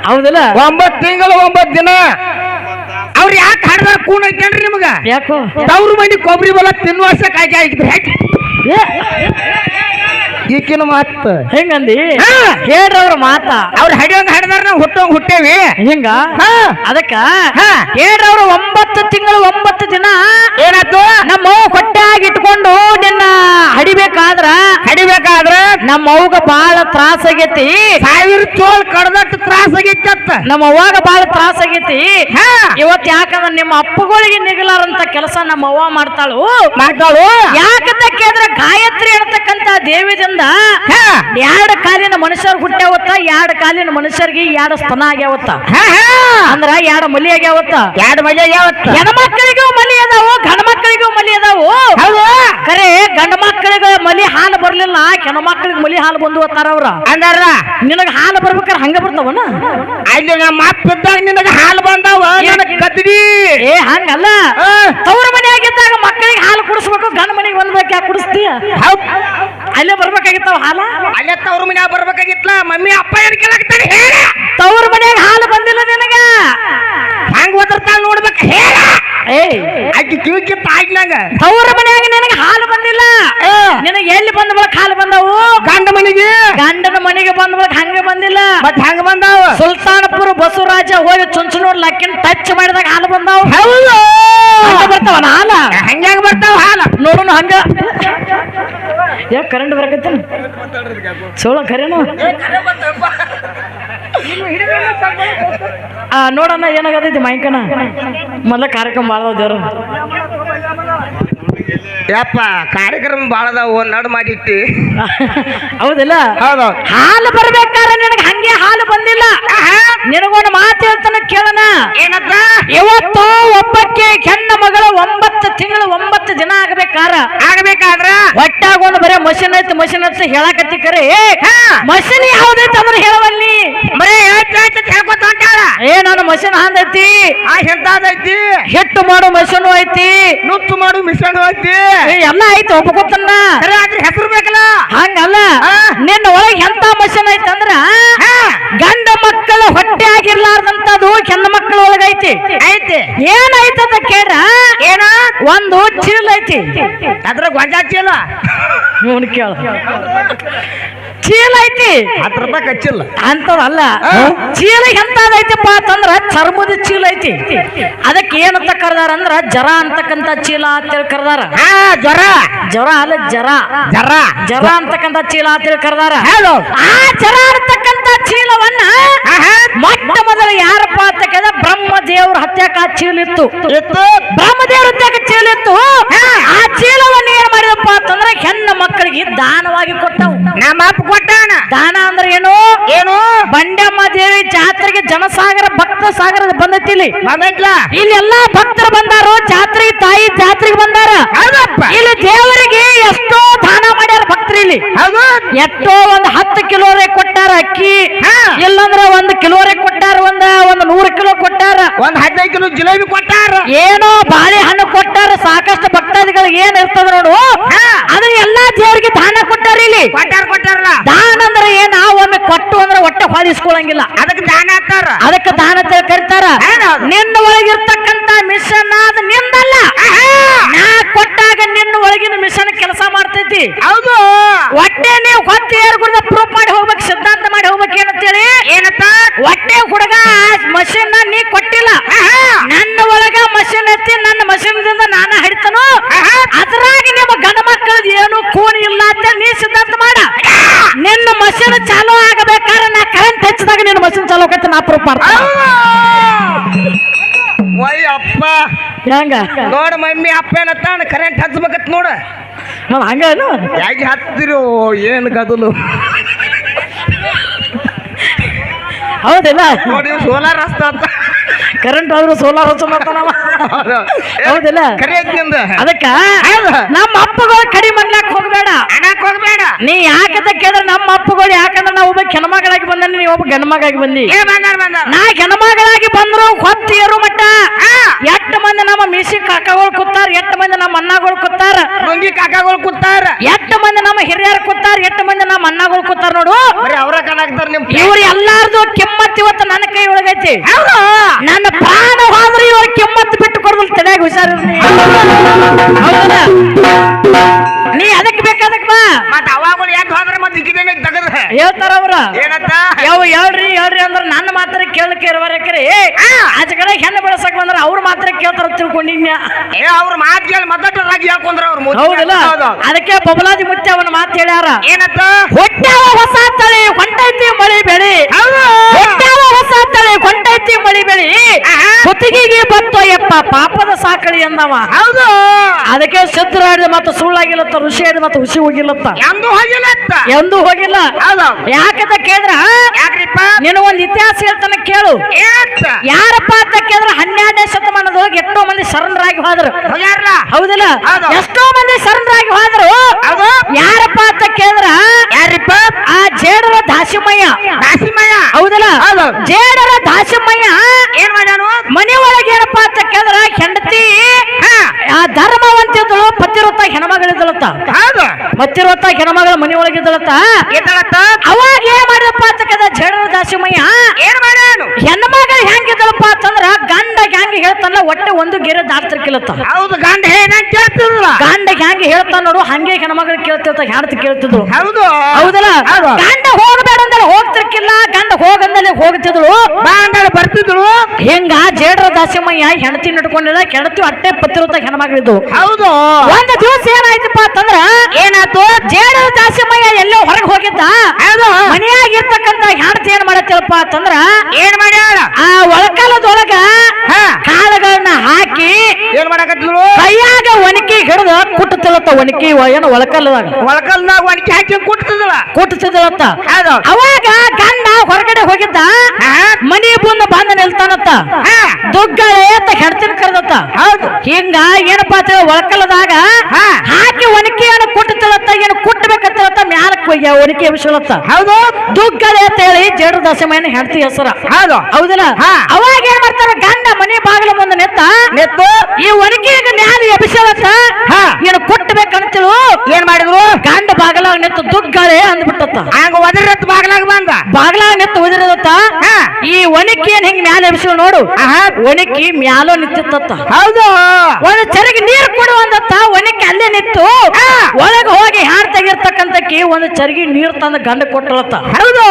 ಹೌದಲ್ಲ? ಒಂಬತ್ತು ತಿಂಗಳು ಒಂಬತ್ತು ದಿನ. ಅವ್ರು ಯಾಕೆ ಹಾಡ್ದಾರ ಕೂನ್ ಐತೇನ್ರಿ ನಿಮಗ? ಯಾಕೋ? ಅವ್ರ ಮನಿ ಕೊಬ್ಬರಿ ಬಲ ತಿನ್ವಾಸ ಆಗಿದ್ರು ಏ, ಈಕಿನ ಮಾತ ಹೆಂಗಂದಿ ಹಾ. ಹೇಳ್ರಿ ಅವ್ರ ಮಾತ ಅವ್ರು ಹಡಿಯೋಂಗ್ ಹಡ್ದಾರ ನಾವು ಹುಟ್ಟೋಂಗ್ ಹುಟ್ಟೇವಿ ಹಿಂಗ ಹಾ. ಅದಕ್ಕ. ಹೇಳ್ರಿ ಅವ್ರು ಒಂಬತ್ತು ತಿಂಗಳು ಒಂಬತ್ತು ದಿನ ಏನಾಯ್ತು ನಮ್ಮ ಹೊಟ್ಟೆ ಆಗಿಟ್ಕೊಂಡು ಇಟ್ಕೊಂಡು ನಿನ್ನ ಹಡಿಬೇಕಾದ್ರ ಹಡಿಬೇಕಾದ್ರ ನಮ್ಮ ಅವ್ಗ ಬಾಳ ತ್ರಾಸ ಆಗೈತಿ. ಸಾವಿರ ಚೋಲ್ ಕಡ್ದಟ್ಟು ತ್ರಾಸ ಆಗೈತತ್ತ ನಮ್ಮ ಅವ್ವಾಗ ಬಾಳ ತ್ರಾಸ ಆಗೈತಿ. ಇವತ್ ಯಾಕಂದ್ರ ನಿಮ್ಮ ಅಪ್ಪಗಳಿಗೆ ನಿಗಲಾರಂತ ಕೆಲಸ ನಮ್ಮ ಅವ್ವ ಮಾಡ್ತಾಳು. ಮಾಡ್ತಾಳು? ಯಾಕಂತ ಕೇಳಿದ್ರೆ ಗಾಯತ್ರಿ ಅಂತಕ್ಕಂತ ದೇವಿದಿಂದ. ಎರಡು ಕಾಲಿನ ಮನುಷ್ಯರ್ ಹುಟ್ಟ್ಯಾವತ್ತ ಎರಡು ಕಾಲಿನ ಮನುಷ್ಯರಿಗೆ ಎರಡು ಸ್ತನ ಆಗ್ಯಾವತ್ತ. ಅಂದ್ರ ಎರಡು ಮಲಿ ಆಗ್ಯಾವತ್ತ. ಎರಡು ಮಲಿ ಆಗ್ಯಾವತ್ತ. ಹೆಣ್ಮಕ್ಳಿಗೂ ಮಲಿ ಅದಾವು ಗಂಡ ಮಕ್ಕಳಿಗೂ ಮಲಿ ಅದಾವು. ಹೌದು. ಖರೆ ಗಂಡ ಮಕ್ಕಳಿಗೆ ಮಲಿ ಹಾಲು ಬರ್ಲಿಲ್ಲ ಹೆಣ್ಣು ಮಕ್ಕಳಿಗೆ ಮಲಿ ಹಾಲು ಬಂದು ಓದ್ತಾರ ಅವ್ರ? ಅಂದಾರ? ನಿನಗ ಹಾಲು ಬರ್ಬೇಕಾರೆ ಹಂಗ ಬರ್ತಾವನ? ಅಲ್ಲಿ ನಮ್ಮ ಇದ್ದಾಗ ನಿನಗ ಹಾಲು ಬಂದಾವ ಕದ್ರಿ ಏ ಹಂಗಲ್ಲ. ತವ್ರ ಮನೆಯಾಗಿದ್ದಾಗ ಮಕ್ಕಳಿಗೆ ಹಾಲು ಕುಡಿಸ್ಬೇಕು ಗಂಡ ಮನೆಗೆ ಬಂದ್ಬೇಕು ಯಾಕೆ ಕುಡಿಸ್ತೀಯ. ಅಲ್ಲೇ ಬರ್ಬೇಕಾಗಿತ್ತಾವ ಹಾಲ? ಅಲ್ಲೇ ತವ್ರ ಮನ್ಯಾಗ ಬರ್ಬೇಕಾಗಿತ್ಲ ಮಮ್ಮಿ ಅಪ್ಪ ಏನು ಕೇಳಾಕ್ತಾನೆ ಹೇಳ. ತವ್ರ ಮನೆಯಾಗ ಹಾಲು ಬಂದಿಲ್ಲ ನಿನಗ. ಹಂಗ ಓದಿರ್ತಾಳ ನೋಡ್ಬೇಕು ಹೇಳ. ಏ ಆಕಿ ಕಿವಿ ಕಿತ್ತ ಆಗ್ಲಂಗ ತವ್ರ ಮನೆಯಾಗ ನಿನಗೆ ಹಾಲು ಬಂದಿಲ್ಲ. ನಿನಗೆ ಎಲ್ಲಿ ಬಂದ ಬಳಕ ಹಾಲು ಬಂದವು? ಗಂಡ ಮನೆಗೆ. ಗಂಡನ ಮನೆಗೆ ಬಂದ ಬಳಕ ಹಂಗೆ ಬಂದಿಲ್ಲ. ಮತ್ತೆ ಹಂಗ ಬಂದಾವ? ಸುಲ್ತಾನಪುರ ಬಸವರಾಜ ಹೋಗಿ ಚುಂಚನೂರ್ ಲಕ್ಕಿನ ಟಚ್ ಮಾಡಿದಾಗ ಹಾಲು ಬಂದಾವು. ಹೌದು. ಬರ್ತಾವ ಹಾಲ? ಹಂಗ್ಯಾಂಗ ಬರ್ತಾವ ಹಾಲ? ನೋಡೋಣ ಹಂಗ. ಯಾಕೆ ಕರೆಂಟ್ ಬರಕತ್ತೇನು ಸೋಳ ಖರೇನು ನೋಡಣ್ಣ ಏನಾಗತೈತಿ ಮೈಕಣ್ಣ ಮೊದಲ ಕಾರ್ಯಕ್ರಮ ಭಾಳ ದೇವ್ರು ಯಪ್ಪ ಕಾರ್ಯಕ್ರಮ ಬಾಳ ಅದಾವ ನಡು ಮಾಡಿಟ್ಟಿ. (laughs) ಹೌದಿಲ್ಲ? ಹೌದು. ಹಾಲು ಬರ್ಬೇಕಾದ್ರೆ ನಿನಗೆ ಹಂಗೆ ಹಾಲು ಬಂದಿಲ್ಲ. ನಿನಗೊಂದು ಮಾತು ಹೇಳ್ತಾನೆ ಕೇಳಣ. ಏನತ್ತ ಇವತ್ತು ಒಬ್ಬಕ್ಕೆ ಹೆಣ್ಣು ಮಗಳ ಒಂಬತ್ತು ತಿಂಗಳು ಒಂಬತ್ತು ದಿನ ಆಗ್ಬೇಕಾರ. ಆಗ್ಬೇಕಾದ್ರ? ಒಟ್ಟಾಗೊಂಡು ಒಂದು ಬರೇ ಮಷಿನ್ ಐತಿ ಮಷಿನ್ ಐತಿ ಹೇಳಕತ್ತಿ ಕರೆ. ಮಷಿನ್ ಯಾವ್ದೈತಿ ಅಂದ್ರೆ ಹೇಳವಲ್ಲಿ. ಬರೀ ಹೇಳ್ತಾ ಹೇಳ್ಕೊತ ಹೊಂಟಾಳ ಏ ನಾನು ಮಷಿನ್ ಹಾಂದೈತಿ. ಆ ಹೆಂತಾದೈತಿ ಹಿಟ್ಟು ಮಾಡೋ ಮಷಿನ್ ಐತಿ. ನುತ್ತು ಮಾಡು ಮಿಶ್ರಣ ಐತಿ ಎಲ್ಲ ಐತಿ ಒಪ್ಕೋತನ್ನ ಅದ್ರ ಹೆಸರು ಬೇಕಲ್ಲ? ಹಂಗಲ್ಲ. ನಿನ್ನ ಒಳಗೆ ಎಂತ ಮಷನ್ ಐತಿ ಅಂದ್ರ. ಗಂಡ ಮಕ್ಕಳ ಹೊಟ್ಟೆ ಆಗಿರ್ಲಾರ್ದಂತದು ಹೆಣ್ಣು ಮಕ್ಕಳ ಒಳಗೈತಿ ಐತಿ. ಏನೈತಿ ಅಂತ ಕೇಳ ಏನ? ಒಂದು ಚೀಲ ಐತಿ. ಅದ್ರ ಗೊಂಜಾ ಚೀಲ ಇವನು ಕೇಳ. ಚೀಲ ಐತಿ ಹತ್ತು ರೂಪಾಯಿ ಕಚ್ಚಿಲ್ಲ. ಅಂತದಲ್ಲ ಅಲ್ಲ ಚೀಲ ಎಂತದೈತಪ್ಪ ಅಂತಂದ್ರ ಚರ್ಮದ ಚೀಲ ಐತಿ ಅದಕ್ಕೆ ಏನಂತ ಕರ್ದಾರ ಅಂದ್ರ ಜರ ಅಂತಕ್ಕಂತ ಚೀಲ ಅಂತೇಳಿ ಕರ್ದಾರ. ಆ ಜ್ವರ. ಜ್ವರ ಅಲ್ಲ ಜರ. ಜರ. ಜರ ಅಂತಕ್ಕಂತ ಚೀಲ ಅಂತೇಳಿ ಕರ್ದಾರ. ಹೇಳು ಆ ಜರ ಅಂತಕ್ಕಂತ ಚೀಲವನ್ನ? ಮೊಟ್ಟ ಮೊದಲು ಯಾರಪ್ಪ ಅಂತ ಕೇಳಿದ ಬ್ರಹ್ಮ ದೇವ್ರ ಹತ್ಯಾಕ ಆ ಚೀಲ ಇತ್ತು. ಇತ್ತು ಬ್ರಹ್ಮದೇವ್ರ ಹತ್ಯಾಕ ಚೀಲ ಇತ್ತು ಆ ಚೀಲವನ್ನ ಏನ್ ಮಾಡಿದಪ್ಪ ಅಂತಂದ್ರೆ ಹೆಣ್ಣು ಮಕ್ಕಳಿಗೆ ದಾನವಾಗಿ ಕೊಟ್ಟವು. ನಮ್ಮ ಅಪ್ಪ ಕೊಟ್ಟಾನ? ದಾನ ಅಂದ್ರೆ ಏನು? ಏನು? ಬಂಡಮ್ಮ ದೇವಿ ಜಾತ್ರೆಗೆ ಜನಸಾಗರ ಭಕ್ತ ಸಾಗರ ಬಂದೈತಿ ಇಲ್ಲಿ ಇಲ್ಲಿ ಎಲ್ಲಾ ಭಕ್ತರು ಬಂದಾರು ಜಾತ್ರೆಗೆ ತಾಯಿ ಜಾತ್ರೆಗೆ ಬಂದಾರ. ಇಲ್ಲಿ ದೇವರಿಗೆ ಎಷ್ಟೋ ದಾನ ಮಾಡ್ಯಾರ ಭಕ್ತರು ಇಲ್ಲಿ. ಎಷ್ಟೋ ಒಂದ್ ಹತ್ತು ಕಿಲೋ ಕೊಟ್ಟಾರ ಅಕ್ಕಿ ಹಾ. ಇಲ್ಲಂದ್ರ ಒಂದ್ ಕಿಲೋರೆ ಕೊಟ್ಟಾರ ಒಂದ ಒಂದ್ ನೂರು ಕಿಲೋ ಕೊಟ್ಟಾರ. ಒಂದ್ ಹದಿನೈದು ಕಿಲೋ ಜಿಲೇಬಿ ಕೊಟ್ಟಾರ. ಏನೋ ಬಾಳೆಹಣ್ಣು ಕೊಟ್ಟಾರ ಸಾಕಷ್ಟು ಭಕ್ತಾದಿಗಳಿಗೆ ಏನ್ ಇರ್ತದ ನೋಡು. ಅದನ್ನ ಎಲ್ಲಾ ದೇವರಿಗೆ ದಾನ ಕೊಟ್ಟಾರ ಇಲ್ಲಿ. ಕೊಟ್ಟಾರ ಕೊಟ್ಟಾರ ದಾನ ಅಂದ್ರೆ ಏನ ಒಮ್ಮೆ ಕೊಟ್ಟು ಅಂದ್ರೆ ಹೊಟ್ಟೆ ಹೊಲಿಸ್ಕೊಳಂಗಿಲ್ಲ. ಅದಕ್ಕೆ ದಾನ ಹಾಕ್ತಾರ ಅದಕ್ಕೆ ದಾನ ಅಂತ ಕರಿತಾರ ಹೌದು. ನಿನ್ನ ಒಳಗಿರ್ತಕ್ಕಂತ ಮಿಷನ್ ಅದು ನಿಂದಲ್ಲ ನಾ ಕೊಟ್ಟಾಗ ನಿನ್ನ ಒಳಗಿನ ಮಿಷನ್ ಕೆಲಸ ಮಾಡ್ತೈತಿ ಹೌದು ಹೊಟ್ಟೆ ನೀವು ಹೊತ್ತು ಏರ್ ಗುಡ್ದ ಪ್ರೂಫ್ ಮಾಡಿ ಹೋಗ್ಬೇಕು ಸಿದ್ಧಾಂತ ಮಾಡಿ ಹೋಗ್ಬೇಕು ಏನಂತೇಳಿ ಏನತ್ತ ಹೊಟ್ಟೆ ಹುಡುಗ ಮಷಿನ್ ನೀ ಕೊಟ್ಟಿಲ್ಲ ನನ್ನ ಒಳಗ ಮಷಿನ್ ಎತ್ತಿ ನನ್ನ ಮಷಿನ್ ದಿಂದ ನಾನು ಹಿಡಿತನು ಅದ್ರಾಗ ನಿಮ್ಮ ಗಂಡ ಮಕ್ಕಳದ್ ಏನು ಕೂಣಿ ಇಲ್ಲ ಅಂತ ನೀ ಸಿದ್ಧಾಂತ ಮಾಡ ನಿನ್ನ ಮಷಿನ್ ಚಾಲೂ ಆಗಬೇಕಾದ್ರೆ ನಾ ಕರೆಂಟ್ ಹಚ್ಚಿದಾಗ ನಿನ್ನ ಮಷಿನ್ ಚಾಲೂ ಆಕೈತಿ ನಾ ಪ್ರೂಫ್ ಮಾಡ್ತೀನಿ ವೈ ಅಪ್ಪ ಹೆಂಗ? ನೋಡ ಮಮ್ಮಿ ಅಪ್ಪ ಏನತ್ತಾಣ ಕರೆಂಟ್ ಹಚ್ಬೇಕತ್ ನೋಡ. ಹಂಗ ಹಂಗೇನು ಯಾಕೆ ಹತ್ತಿರೋ ಏನು ಗದಲು? ಹೌದಿಲ್ಲ? ನೋಡಿ ಸೋಲಾರ್ ಹಸ್ತ ಅಂತ. ಕರೆಂಟ್ ಆದ್ರೂ ಸೋಲಾರ್ ಹಚ್ಚ ಮಾಡ್ತಾನವ ಹೌದಿಲ್ಲ? ಕರೆ ಅದಕ್ಕ. ನಮ್ಮ ಅಪ್ಪಗಳು ಕಡಿಮೆ ಮಾಡ್ಲಾಕ್ ಹೋಗ್ಬೇಡ. ನೀ ಯಾಕಂತ ಕೇಳಿದ್ರೆ ನಮ್ಮ ಅಪ್ಪಗಳು ಯಾಕಂದ್ರೆ ನಾವು ಒಬ್ಬ ಹೆಣ್ಮಗಳಾಗಿ ಬಂದ ನೀ ಒಬ್ಬ ಗಂಡ್ಮಗಾಗಿ ಬಂದಿ. ನಾ ಹೆಣ್ಮಗಳಾಗಿ ಬಂದ್ರು ಕೊತ್ತಿಯರು ಮಟ್ಟ. ಎಷ್ಟು ಮಂದಿ ನಮ್ಮ ಮೀಸಿ ಕಾಕಗಳು ಕೂತಾರ ಎಷ್ಟು ಮಂದಿ ನಮ್ಮ ಅಣ್ಣಗಳು ಕೂತಾರ. ರಂಗಿ ಕಾಕಾಗಳು ಕೂತಾರ. ಎಷ್ಟು ಮಂದಿ ನಮ್ಮ ಹಿರಿಯರು ಕೂತಾರ ಎಷ್ಟು ಮಂದಿ ನಮ್ಮ ಅಣ್ಣಗಳು ಕೂತಾರ ನೋಡು. ಅವ್ರ ಕಲಾಕ್ತಾರ ನಿಮ್ ಇವ್ರು ಎಲ್ಲಾರ್ದು ಕೆಮ್ಮತ್ ಇವತ್ತು ನನ್ನ ಕೈ ಒಳಗೈತಿ. ನನ್ನ ಪ್ರಾಣ ಹೋದ್ರೆ ಇವ್ರ ಕೆಮ್ಮತ್ ಬಿಟ್ಟು ಕೊಡದಲ್ ತಲೆಯಾಗ ಹೌದಲ್ಲ ನೀ ಅದಕ್ಕೆ ಬೇಕಾದಕ್ ಬಾ ಮತ್ ಅವಾಗಳು ಯಾಕೆ ಹೋದ್ರೆ ಮತ್ತೆ ಇಕ್ಕಿದೇನೆ ತಗದ ಹೇಳ್ತಾರ ಅವ್ರ. ಏನತ್ತ ಯಾವ ಹೇಳ್ರಿ ಹೇಳ್ರಿ ಅಂದ್ರ ನನ್ನ ಮಾತ್ರ ಕೇಳಕ್ಕೆ ಇರುವರಕ್ರಿ ಆಚೆ ಕಡೆ ಹೆಣ್ಣು ಬೆಳಸಕ್ ಬಂದ್ರೆ ಅವ್ರ ಮಾತ್ರ ಕೇಳ್ತಾರ ತಿಳ್ಕೊಂಡಿದ್ನ ಏ ಅವ್ರ ಮಾತು ಕೇಳಿ ಮದ್ದರಾಗಿ ಹೇಳ್ಕೊಂಡ್ರ ಅವ್ರ ಹೌದಲ್ಲ? ಹೌದು. ಅದಕ್ಕೆ ಬಬಲಾದಿ ಮುತ್ತೆ ಅವನ ಮಾತು ಹೇಳ್ಯಾರ. ಏನತ್ತ ಹೊಟ್ಟ್ಯಾವ ಹೊಸ ತಳಿ ಹೊಂಟೈತಿ ಮಳಿ ಬೆಳಿ. ಹೌದು. ಹೊಟ್ಟಾವ ಹೊಸ ತಳಿ ಹೊಂಟೈತಿ ಮಳಿ ಬೆಳಿ ಆಹಾ. ಕುತ್ತಿಗೆಗೆ ಬಂತು ಯಪ್ಪ ಪಾಪದ ಸಾಕಳಿ ಎಂದವ ಹೌದು. ಅದಕ್ಕೆ ಸಿದ್ಧರಾಡಿದ ಮತ್ತು ಸುಳ್ಳಾಗಿಲ್ಲತ್ತ ಋಷಿ ಆಡಿದ ಮತ್ತು ಹುಸಿ ಹೋಗಿಲ್ಲತ್ತ. ಎಂದು ಹೋಗಿಲ್ಲ ಎಂದು ಹೋಗಿಲ್ಲ. ಯಾಕಂತ ಕೇಳಿದ್ರ? ನಿನ ಒಂದು ಇತಿಹಾಸ ಹೇಳ್ತಾನ ಕೇಳು. ಯಾರಪ್ಪ ಅಂತ ಕೇಳಿದ್ರ? ಹನ್ನೆರಡನೇ ಹೋಗಿ ಎಷ್ಟೋ ಮಂದಿ ಶರಣರಾಗಿ ಹೋದ್ರು. ಹೌದಿಲ್ಲ? ಹೌದು. ಎಷ್ಟೋ ಮಂದಿ ಶರಣರಾಗಿ ಹೋದ್ರು. ಹೌದು. ಯಾರಪ್ಪ ಅಂತ ಕೇಳಿದ್ರ? ಯಾರಿಪ್ಪ? ಆ ಜೇಡರ ದಾಸಿಮಯ್ಯ. ದಾಸಿಮಯ್ಯ? ಹೌದಲ್ಲ? ಹೌದು. ಜೇಡರ ದಾಸಿಮಯ್ಯ. ಏನ್ ಮಾಡ್ಯಾನು? ಮನೆ ಒಳಗೆ ಏನಪ್ಪಾ ಅಂತ ಕೇಳಿದ್ರ? ಹೆಂಡತಿ ಆ ಧರ್ಮವಂತಿದ್ದಳು ಪತಿರತ್ತ ಹೆಣ್ಮಗಳಿದ್ದಳತ್ತ. ಪತಿರತ್ತ ಹೆಣ್ಮಗಳ ಮನೆ ಒಳಗಿದ್ದಳತ್ತ ಅವಾಗ ಏನ್ ಮಾಡಿದಪ್ಪ ಅಂತ ಕೇಳಿದ ಜೇಡರ ದಾಸಿಮಯ್ಯ ಏನ್ ಮಾಡ್ಯಾನು ಹೆಣ್ಮಗಳು ಹೆಂಗಿದ್ದಳಪ್ಪ ಅಂತಂದ್ರ ಗಂಡ ಹೆಂಗ ಹೇಳ್ತಾನಲ್ಲ ಒಟ್ಟೆ ಒಂದು ಗೆರೆ ದಾಟ್ತಿರ್ಕಿಲ್ಲತ್ತ. ಹೌದು ಗಂಡ ಏನಂತ ಕೇಳ್ತಿದ್ರು ಗಂಡ ಹೆಂಗ ಹೇಳ್ತಾನ ನೋಡು ಹಂಗೆ ಹೆಣ್ಮಗಳು ಕೇಳ್ತಿರ್ತ ಹೆಣ್ತಿ ಕೇಳ್ತಿದ್ರು ಹೌದು. ಹೌದಲ್ಲ? ಗಂಡ ಅಂದ್ರೆ ಹೋಗ್ತಿರ್ಕಿಲ್ಲ ಗಂಡ ಹೋಗಂದಲ್ಲಿ ಹೋಗ್ತಿದ್ರು ಬಾ ಅಂದೇಳಿ ಬರ್ತಿದ್ರು ಹೆಂಗ ಜೇಡ್ರ ದಾಸಿಮಯ್ಯ ಹೆಣತಿ ನಡ್ಕೊಂಡಿಲ್ಲ ಕೆಣತಿ ಅಟ್ಟೆ ಪತ್ತಿರುತ್ತ ಹೆಣ್ಮಗಳಿದ್ದು. ಹೌದು. ಒಂದ್ ದಿವಸ ಏನಾಯ್ತಪ್ಪ ಅಂತಂದ್ರ ಏನಾಯ್ತು? ಜೇಡ್ರ ದಾಸಿಮಯ್ಯ ಎಲ್ಲೋ ಹೊರಗೆ ಹೋಗಿದ್ದ. ಹೌದು. ಮನೆಯಾಗ ಇರ್ತಕ್ಕಂತ ಹೆಣತಿ ಏನ್ ಮಾಡತ್ತಪ್ಪ ಅಂತಂದ್ರ ಏನ್ ಮಾಡ್ಯಾಳ? ಆ ಒಳಕಾಲದೊಳಗ ಹಾ. ಕಾಳುಗಳನ್ನ ಹಾಕಿ ಏನ್ ಮಾಡಕತ್ತಿದ್ರು ಕೈಯಾಗ ಒಣಕಿ ಹಿಡಿದ ಕುಟ್ಟತಿಲತ್ತ ಒಣಕಿ ಏನು ಒಳಕಲ್ಲದಾಗ? ಒಳಕಲ್ದಾಗ ಒಣಕಿ ಹಾಕಿ ಕುಟ್ಟತಿದಳ ಅವಾಗ ಗಂಡ ಹೊರಗಡೆ ಹೋಗಿದ್ದ ಮನಿ ಬಂದು ಬಂದ ನಿಲ್ತಾನತ್ತ. ದುಗ್ಗಳೆ ಅಂತ ಹೆಡ್ತಿನ ಕರೆದತ್ತ. ಹಿಂಗ ಏನಪ್ಪಾ ಅಂತ ಒಳಕಲ್ಲದಾಗ ಹಾಕಿ ಒಣಕಿ ಏನು ಕುಟ್ಟತಿಲತ್ತ ಏನು ಕುಟ್ಟಬೇಕತ್ತಲತ್ತ ಮ್ಯಾಲಕ್ ಹೋಗ್ಯ ಒಣಕಿ ವಿಷಲತ್ತ ಹೌದು. ದುಗ್ಗಳ ಅಂತ ಹೇಳಿ ಜೇಡು ಮನೆ ಹೆಡ್ತಿ ಹೆಸರ. ಹೌದು. ಹೌದಲ್ಲ? ಅವಾಗ ಏನ್ ಮಾಡ್ತಾರ ಗಂಡ ಮನೆ ಬಾಗಿಲ ಮುಂದೆ ನೆತ್ತ ನೆತ್ತು ಈ ಒನಕೆಗೆ ಮ್ಯಾಲ ಅಭಿಷೇಕ ಹಾ. ಏನು ಕೊಟ್ಟಬೇಕಂತೇಳು ಏನ್ ಮಾಡಿದ್ರು ಗಂಡ ಬಾಗಲಾಗ ನಿಂತು ದುಗ್ಗಳೆ ಅಂದ್ಬಿಟ್ಟತ್ತ ಹಂಗ ಒದರತ್ ಬಾಗ್ಲಾಗ ಬಂದ ಬಾಗಲಾಗ ನಿಂತು ಉದಿರದತ್ತ ಹಾ. ಈ ಒನಕಿ ಏನ್ ಹಿಂಗ್ ಮ್ಯಾಲ ಎಬ್ಸಿವ್ ನೋಡು. ಆ ಒನಕಿ ಮ್ಯಾಲೋ ನಿಂತಿತ್ತ ಹೌದು. ಒಂದು ಚರಿಗೆ ನೀರು ಕೊಡು ಅಂದತ್ತ ಅಲ್ಲೇ ನಿಂತು. ಒಳಗ ಹೋಗಿ ಹಾಡ್ ತೆಗಿರ್ತಕ್ಕಂತಕ್ಕಿ ಒಂದು ಚರಿಗೆ ನೀರು ತಂದ ಗಂಡ ಕೊಟ್ಟಳತ್ತ. ಹೌದು.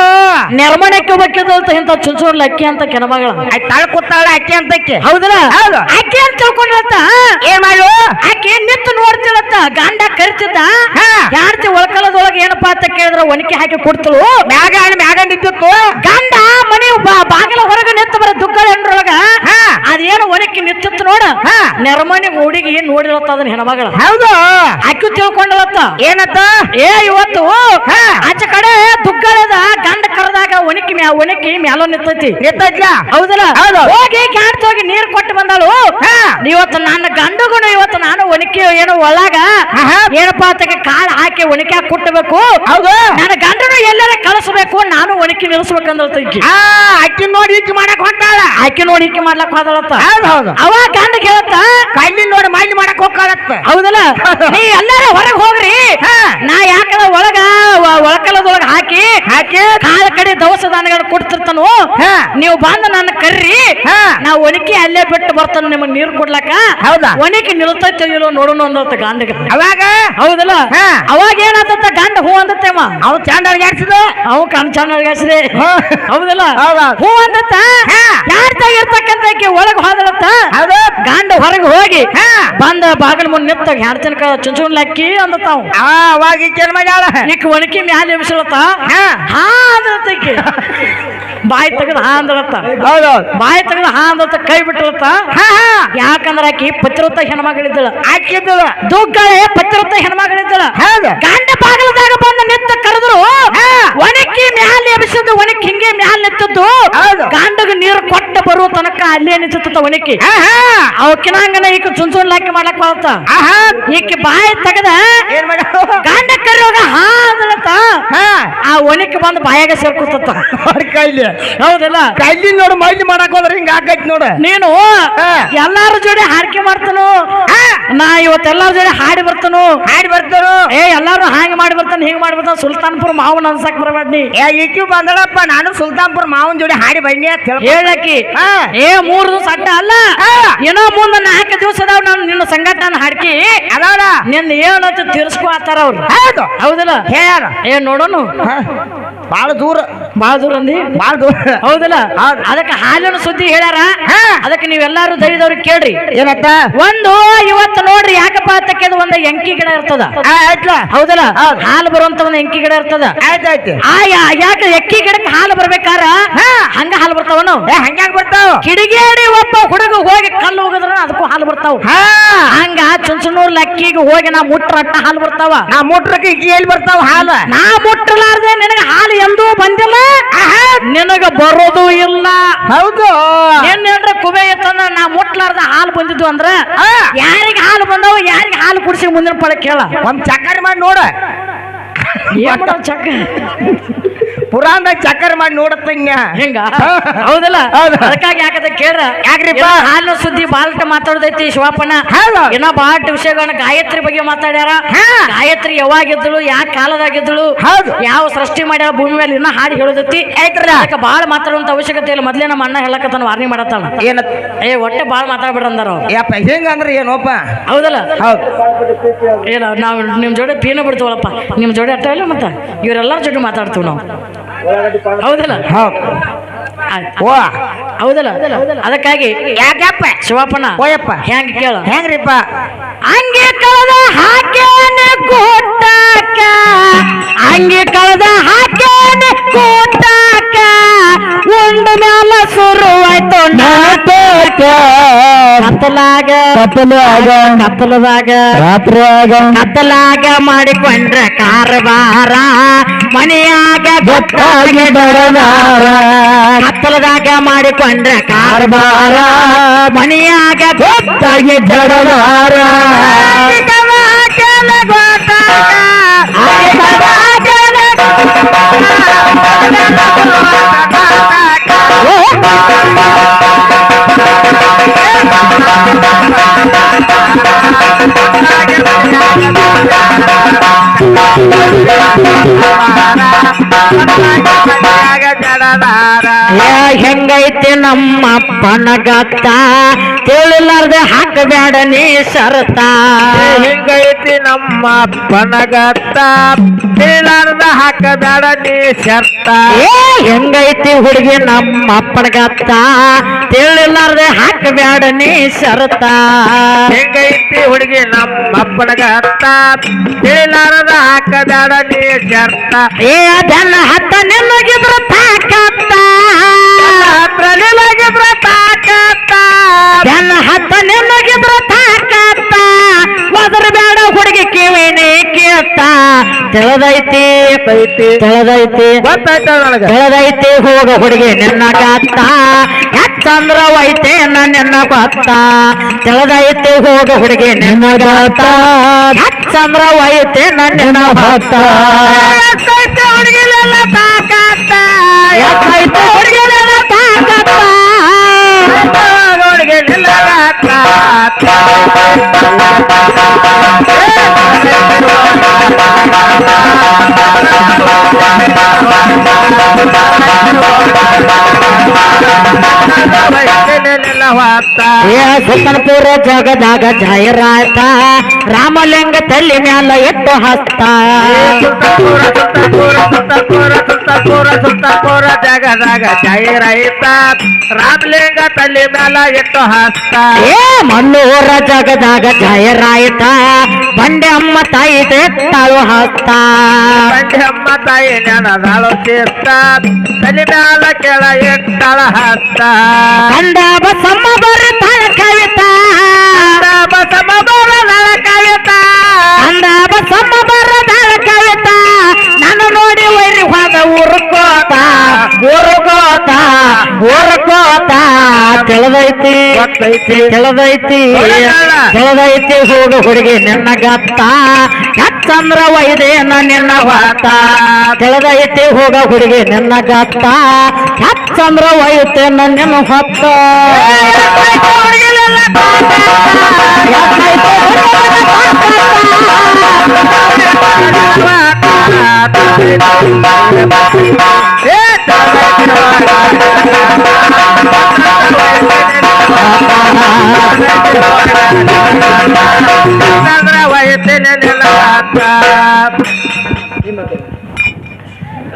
ನೆರಮಣಕ್ಕೆ ಬಕ್ಕಿದ ಇಂತ ಚುಚೂರ್ ಲಕ್ಕಿ ಅಂತ ಕೆನಮಗಳ ತಳ್ಕೊತ್ತಾಳ ಕೂತಾಳ ಅಕ್ಕಿ ಅಂತಕ್ಕೆ ಹೌದಲ್ಲ? ಹೌದು. ಆಕೆ ಅಂತ ತಿಳ್ಕೊಂಡ್ರತ್ತ? ಏನ್ ಮಾಡು ಅಕ್ಕಿ ನಿಂತು ನೋಡ್ತಿಳತ್ತ ಗಂಡ ಕರಿತಿದ್ದ. ಯಾರ್ತಿ ಒಳಕಲದೊಳಗೆ ಏನಪ್ಪಾ ಅಂತ ಕೇಳಿದ್ರ ಒನಕೆ ಹಾಕಿ ಕೊಡ್ತಳು? ಮ್ಯಾಗ ಮ್ಯಾಗ ನಿಂತಿತ್ತು. ಗಂಡ ಮನೆ ಬಾಗಿಲ ಹೊರಗೆ ನಿಂತು ಬರ ದುಃಖ ಹೆಣ್ರೊಳಗ ಹಾ. ಅದೇನು ಒನಕ್ಕೆ ನಿಂತಿತ್ತು ನೋಡ ಹಾ. ನೆರಮನೆ ಹುಡುಗಿ ನೋಡಿರತ್ತ ಅದನ್ನ ಹೆಣ್ಮಗಳ ಹೌದು ಅಕ್ಕಿ ತಿಳ್ಕೊಂಡಿರತ್ತ ಏನತ್ತ ಏ ಇವತ್ತು. ಆಚೆ ಕಡೆ ದುಗ್ಗಳದ ಗಂಡ ಕರೆದಾಗ ಒಣಕಿ ಮ್ಯಾ ಒಣಕಿ ಮ್ಯಾಲೋ ನಿಂತೈತಿ. ನಿಂತೈತ್ಲ ಹೌದಲ್ಲ. ಹೌದು. ಹೋಗಿ ಕ್ಯಾಡ್ತ ಹೋಗಿ ನೀರ್ ಕೊಟ್ಟು ಬಂದಳು. ಇವತ್ತು ನನ್ನ ಗಂಡಗುನು ಇವತ್ತು ನಾನು ಒಣಕಿ ಏನೋ ಒಳಗ. ಏನಪ್ಪಾ ಆತಗೆ ಕಾಳು ಹಾಕಿ ಒಣಕಿ ಹಾಕಿ ಕುಟ್ಟಬೇಕು. ಹೌದು. ನನ್ನ ಗಂಡನು ಎಲ್ಲರ ಕಳಿಸ್ಬೇಕು ನಾನು ಒಣಕಿ ಆ ಅಕ್ಕಿ ನೋಡಿ ಇಕ್ಕಿ ಮಾಡಕ್ ಹೊಂಟಾಳ. ಅಕ್ಕಿ ನೋಡಿ ಇಕ್ಕಿ ಮಾಡ್ಲಕ್ ಹೋದಳತ್ತ ಹೌದು ಹೌದು. ಅವ ಗಂಡ ಕೇಳತ್ತ ಕಲ್ಲಿ ನೋಡಿ ಮಾಡಿ ಮಾಡಕ್ ಹೋಗ್ಕಾಳತ್ತ ಹೌದಲ್ಲ. ನೀ ಎಲ್ಲಾರ ಹೊರಗೆ ಹೋಗ್ರಿ. ನಾ ಯಾಕಂದ್ರೆ ಒಳಗ ಒಳಕಲದೊಳಗ ಹಾಕಿ ಹಾಕಿ. ಕಾಲ ಕಡೆ ದವಸ ದಾನಗಳು ಕೊಡ್ತಿರ್ತಾನು ಹಾ. ನೀವು ಬಂದು ನನ್ನ ಕರ್ರಿ. ಹಾ. ನಾ ಒಣಕಿ ಅಲ್ಲೇ ಬಿಟ್ಟು ಬರ್ತಾನ ನಿಮಗೆ ನೀರು ಕೊಡ್ಲಾಕ ಹೌದಾ? ಒಣಕಿ ನಿಲ್ತೈತೆ ಇಲ್ಲೋ ನೋಡೋಣ ಅಂದತ್ತ ಗಂಡಗ ಅವಾಗ? ಹೌದಲ್ಲ. ಅವಾಗ ಏನಾದತ್ತ ಗಂಡ ಹೂ ಅಂದತ್ತೇವ ಅವ್? ಚಂದ ಅಡ್ಗಾಡ್ಸಿದ ಅವ್ ಕಣ್ ಚೆನ್ನಾಗಿದೆ ಅಡ್ಗಾಡ್ಸಿದೆ ಹೌದಲ್ಲ? ಹೌದಾ? ಹೂ ಅಂದತ್ತ. ಯಾರ್ ತೆಗಿರ್ತಕ್ಕಂತ ಒಳಗ್ ಹೋದಳತ್ತ? ಹೌದು. ಗಂಡ ಹೊರಗೆ ಹೋಗಿ ಹಾ. ಬಂದ ಬಾಗಿಲ ಮುಂದೆ ನಿಂತ ಹ್ಯಾಡ್ ತನಕ ಚುಂಚುನ್ ಲಕ್ಕಿ ಅಂದತ್ತಾವ್ ಆ, ಅವಾಗ ಈಕಿ ಮಾಡ್ಯಾಳ? ಈಕ ಒಣಕಿ ಮ್ಯಾಲೆ ಎಬ್ಸಲತ್ತ? ಹಾ. ಈಕಿ. (laughs) ಬಾಯಿ ತೆಗೆದು ಹಾ ಅಂದ್ರತ್ತ. ಹೌದು. ಬಾಯಿ ತೆಗೆದು ಹಾ ಅಂದ್ರತ್ತ ಕೈ ಬಿಟ್ಟಿರತ್ತ? ಹಾ ಹಾ. ಯಾಕಂದ್ರ ಆಕಿ ಪತಿರತ ಹೆಣ್ಮಗಳಿದ್ದಳ. ಆಕಿದ್ದಳ ದೂಗ್ಗಳೇ ಪತಿರತ ಹೆಣ್ಮಗಳಿದ್ದಳ. ಗಂಡ ಬಾಗಿಲದಾಗ ಬಂದು ನಿಂತ ಕರೆದ್ರು. ಒಣಕಿ ಮ್ಯಾಲ ಎಬ್ಸಿದ್ದು ಒಣಕಿ ಹಿಂಗೆ ಮ್ಯಾಲ ನಿಂತದ್ದು. ಗಂಡಗ ನೀರು ಕೊಟ್ಟ ಬರುವ ತನಕ ಅಲ್ಲೇ ನಿಂತಿತ್ತ ಒಣಕಿ. ಹಾ ಈಕ ಅವಕಿನಂಗನ ಈಗ ಚುಂಚುನ್ ಲಾಕಿ ಮಾಡಕ್ ಬರತ್ತ ಈಕೆ ಈಕಿ ಬಾಯಿ ತೆಗೆದ ಗಂಡ ಕರಿಯೋಗ ಹಾ ಅಂದ್ರತ್ತ. ಆ ಒಣಕಿ ಬಂದು ಬಾಯಾಗ ಸೇರ್ಕೊತ ಕೈಲಿ. ಹೌದಲ್ಲ? ಕೈಲಿ ನೋಡು ಮೈಲಿ ಮಾಡಕ್ ಹೋದ್ರೆ ಹಿಂಗ ಹಾಕೈತಿ ನೋಡು. ನೀನು. ಎಲ್ಲಾರ ಜೋಡಿ ಹಾಡಿಕೆ ಮಾಡ್ತಾನು. ನಾ ಇವತ್ತೆಲ್ಲಾರ ಜೋಡಿ ಹಾಡಿ ಬರ್ತಾನು? ಹಾಡಿ ಬರ್ತಾನು. ಏ ಎಲ್ಲಾರು ಹಾಂಗ್ ಮಾಡಿ ಬರ್ತಾನೆ ಹಿಂಗ್ ಮಾಡಿ ಬರ್ತಾನ? ಸುಲ್ತಾನ್ಪುರ ಮಾವನ ಅನ್ಸಕ್ ಬರಬೇಡ ಏ ಈಕಿ ಬಂದಳಪ್ಪ ನಾನು ಸುಲ್ತಾನ್ಪುರ ಮಾವನ್ ಜೋಡಿ ಹಾಡಿ ಬನ್ನಿ ಅಂತ ಹೇಳ್ ಹೇಳಕಿ. ಏ ಮೂರು ದಿವಸ ಅಡ್ಡ ಅಲ್ಲ. ಏನೋ ಮುಂದ ನಾಲ್ಕು ದಿವಸ ಅದಾವ ನಾನು ನಿನ್ನ ಸಂಗಟ ನಾನು ಹಾಡ್ಕಿ ಅದಾವ ನಿನ್ನ ಏನಂತ ತಿರ್ಸ್ಕೊ ಆತಾರ ಅವ್ರು. ಹೌದು. ಹೌದಲ್ಲ? ಹೇಳ ಏ ನೋಡೋನು? ಬಹಳ ದೂರ. ಬಾಳ ದೂರ ಅಂದಿ? ಬಾಳ ದೂರ. ಹೌದಲ್ಲ? ಅದಕ್ಕೆ ಹಾಲಿನ ಸುದ್ದಿ ಹೇಳ್ಯಾರ? ಹಾ. ಅದಕ್ಕೆ ನೀವೆಲ್ಲಾರು ಧೈರ್ಯದವ್ರಿಗೆ ಕೇಳ್ರಿ. ಏನತ್ತ? ಒಂದು ಇವತ್ತು ನೋಡ್ರಿ ಯಾಕಪ್ಪ ಅಂತಕ್ಕೆ ಒಂದು ಎಂಕಿ ಗಿಡ ಇರ್ತದ. ಹೌದಲ್ಲ? ಹೌದು. ಹಾಲು ಬರುವಂತ ಒಂದು ಎಂಕಿ ಗಿಡ ಇರ್ತದ. ಆಯ್ತಾಯ್ತು ಆ ಯಾಕೆ ಎಕ್ಕಿ ಗಿಡಕ್ಕೆ ಹಾಲು ಬರ್ಬೇಕಾರ? ಹಾ. ಹಂಗ ಹಾಲು ಬರ್ತಾವನು ಏ ಹಂಗ್ಯಾಂಗ ಬರ್ತಾವ? ಕಿಡಿಗೇಡಿ ಒಬ್ಬ ಹುಡುಗ ಹೋಗಿ ಕಲ್ಲು ಹೋಗಿದ್ರ ಅದಕ್ಕೂ ಹಾಲು ಬರ್ತಾವ. ಹಾ. ಹಂಗ ಚುಂಚನೂರ್ ಲಕ್ಕಿಗೆ ಹೋಗಿ ನಾ ಮುಟ್ರ ಅಟ್ಟ ಹಾಲು ಬರ್ತಾವ. ನಾ ಮುಟ್ರಕ್ಕೆ ಎಲ್ಲಿ ಬರ್ತಾವ ಹಾಲು? ನಾ ಮುಟ್ರಲಾರ್ದೆ ನಿನಗೆ ಹಾಲು ಎಂದೂ ಬಂದಿಲ್ಲ. ನಿನಗ ಬರೋದು ಇಲ್ಲ. ಹೌದು. ಏನ್ರ ಕುಬೆ ಇತ್ತಂದ್ರ ನಾ ಮುಟ್ಲಾರ್ದ ಹಾಲು ಬಂದಿದ್ದು ಅಂದ್ರ. ಯಾರಿಗ ಹಾಲು ಬಂದವು ಯಾರಿಗ ಹಾಲು ಕುಡಿಸಿ ಮುಂದಿನ ಪಳ ಕೇಳ. ಒಂದ್ ಚಕ್ಕರಿ ಮಾಡಿ ನೋಡ. ಚಕ್ಕ? ಪುರಾಣದಾಗ ಚಕರ್ ಮಾಡಿ ನೋಡತ್ತ ಹಿಂಗ? ಹೌದಲ್ಲ? ಹೌದು. ಅದಕ್ಕಾಗಿ ಯಾಕಂತ ಕೇಳ್ರ? ಯಾಕ್ರಿಪ್ಪ? ಹಾಲು ಸುದ್ದಿ ಬಾಲ್ಟ ಮಾತಾಡೋದೈತಿ ಶಿವಪ್ಪನ ಇನ್ನ ಏನೋ ಬಾಳ್ ವಿಷಯಗಳನ್ನ ಗಾಯತ್ರಿ ಬಗ್ಗೆ ಮಾತಾಡ್ಯಾರ. ಗಾಯತ್ರಿ ಯಾವಾಗಿದ್ದಳು ಯಾವ ಕಾಲದಾಗಿದ್ದಳು ಹೌದು. ಯಾವ ಸೃಷ್ಟಿ ಮಾಡ್ಯಾರ ಭೂಮಿ ಮೇಲೆ ಇನ್ನ ಹಾಡಿ ಹೇಳೋದೈತಿ. ಅದಕ್ಕೆ ಬಾಳ ಮಾತಾಡುವಂತ ಅವಶ್ಯಕತೆ ಇಲ್ಲ. ಮೊದ್ಲೇ ನಮ್ಮ ಅಣ್ಣ ಹೇಳಕತ್ತಾನ ವಾರ್ನಿ ಮಾಡತ್ತಾನ. ಏನ? ಏ ಒಟ್ಟೆ ಬಾಳ ಮಾತಾಡ್ಬೇಡ ಅಂದಾರ ಯಪ್ಪ ಹೆಂಗಂದ್ರ ಏನೋಪ ಹೌದಲ್ಲ? ಹೌದು. ಇಲ್ಲ ನಾವು ನಿಮ್ ಜೋಡಿ ಪೀನ ಬಿಡ್ತೀವಲ್ಲಪ್ಪ. ನಿಮ್ ಜೋಡಿ ಅಟ್ಟ ಇಲ್ಲ ಮತ್ತ? ಇವರೆಲ್ಲರ ಜೊತೆ ಮಾತಾಡ್ತೀವಿ ನಾವು. ಹೌದಲ್ಲ? ಹೌದು. ಓ ಹೌದಲ್ಲ? ಅದಕ್ಕಾಗಿ ಯಾಕಪ್ಪ? ಶಿವಪ್ಪನ ಓಯಪ್ಪ ಹೆಂಗ್ ಕೇಳ? ಹೆಂಗ್ರಿಪ್ಪ? ಹಂಗೆ ಕಳೆದ ಹಾಕೇನೆ ಕೂಟಕ ಹಂಗೆ ಕಳೆದ ಹಾಕೇನೆ ಕೂಟಕ ಒಂದು ಮ್ಯಾಲ ಶುರುವಾಯ್ತು ನಾಟಕ. ಕತ್ತಲಾಗ ಕತ್ತಲಾಗ ಕತ್ತಲದಾಗ ರಾತ್ರಿಯಾಗ ಕತ್ತಲಾಗ ಮಾಡಿಕೊಂಡ್ರ ಕಾರವಾರ ಮನೆಯಾಗ ಗೊತ್ತಾಗಿ ಬರದಾರ. ಕತ್ತಲದಾಗ ಮಾಡಿಕೊಂಡ್ರ ಕಾರವಾರ ಮನೆಯಾಗ ಗೊತ್ತಾಗಿ ಬರದಾರ ಆಗಿದವ ಕೆಲ ಗೊತ್ತಾಗ. ಹೆಂಗೈತಿ ನಮ್ಮ ಅಪ್ಪನ ಗತ್ತ? ತಿಳಿಲಾರ್ದೆ ಹಾಕಬೇಡ ನೀ ಶರತ. ಹೆಂಗೈತಿ ನಮ್ಮ ಪನಗತ್ತ ತಿಳಿಲಾರ್ದ ಹಾಕಬೇಡ ನೀ ಶರ್ತ. ಹೆಂಗೈತಿ ಹುಡುಗಿ ನಮ್ಮ ಅಪ್ಪನ ಗತ್ತ? ತಿಳಿಲಾರ್ದೆ ಹಾಕಬೇಡ ನೀ ಶರತ. ಹೆಂಗೈತಿ ಹುಡುಗಿ ನಮ್ಮ ಅಪ್ಪನಗತ್ತ ತಿಳಿಲಾರ್ದ ಹಾಕಬೇಡ ನೀ ಶರ್ತ. ಏ ಅದನ್ನ ಹತ್ತ ನಿನ್ನಗಿದ್ರ ತಾಕತ್ತ. ಪ್ರಲಿಲಗಿದ್ರ ತಾಕತ್ತ. ಬೆನ್ನ ಹತ್ತ ನಿನ್ನಗಿದ್ರ ತಾಕತ್ತ. ಮೊದಲು ಬೇಡ ಹುಡುಗಿ ಕಿವಿನೇ ಕೇಳ್ತ. ತಿಳಿದೈತಿ ತಿಳಿದೈತಿ. ತಿಳಿದೈತಿ. ಹೋಗ ಹುಡುಗಿ ನಿನ್ನ ಗತ್ತ ಹೆಚ್ಚಂದ್ರ ಐತೆ ನಿನ್ನ ಗೊತ್ತ ತಿಳಿದೈತಿ ಹೋಗ ಹುಡುಗಿ ನಿನ್ನ ಗತ್ತ ಹೆಚ್ಚಂದ್ರ ಐತೆ ನಿನ್ನ ಭಕ್ತ ಎಷ್ಟೈತೆ ಹುಡುಗಿಲೆಲ್ಲ ತಾಕತ್ತ ಎಷ್ಟೈತೆ ಹುಡುಗಿಲೆಲ್ಲ ತಾಕತ್ತ Bye. ತಾಕತ್ತ ಏ ಸುತ್ತನಪುರ ಜಗದಾಗ ಜಾಹೀರಾತ ರಾಮಲಿಂಗ ತಲ್ಲಿ ಮ್ಯಾಲ ಎತ್ತು ಹಸ್ತ. ಜಗದಾಗ ಜಾಹೀರಾಯಿತ ರಾಮಲಿಂಗ ತಲ್ಲಿ ಮ್ಯಾಲ ಎತ್ತು ಹಸ್ತ. ಏ ಮಣ್ಣೂರ ಜಗದಾಗ ಜಾಹೀರಾಯಿತ ಬಂಡೆ ಅಮ್ಮ ತಾಯಿ ತಾಳು ಹಸ್ತ. ಬಂಡೆ ಅಮ್ಮ ತಾಯಿ ನೆನದಾಳು ಚಿತ್ತ ತಲೆ ಮ್ಯಾಲ ಕೆಳ ಎತ್ತಳ ಹಸ್ತ. ಕಂಡ ಬಸಮ್ಮ ಬರುತ್ತಾಳ ಕವಿತಾ? ಬಸಮ ಬರದಳ ಕವಿತ? ಕಂಡ ಬಸಮ್ಮ ಬರದಾಳ ಕವಿತಾ? ನಾನು ನೋಡಿ ವೈರಿ ಹೋದ ಊರ್ಕೋತ ಊರ್ಕೋತ ಊರ್ಕೋತ ಕೆಳದೈತಿ. ಕೆಳದೈತಿ. ತಿಳಿದೈತಿ ಹೋಗು ಹುಡುಗಿ ನಿನ್ನ ಗತ್ತ ಚಂದ್ರ ವೈದೇನ ನಿನ್ನ ವಾತ. ಕೆಳದೈತಿ ಹೋಗ ಹುಡುಗಿ ನಿನ್ನ ಗತ್ತ ಚಂದ್ರ ವೈತೇನ ನಿನ್ನ ಹೊತ್ತ. ಹುಡುಗನ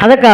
ಅದಕ್ಕ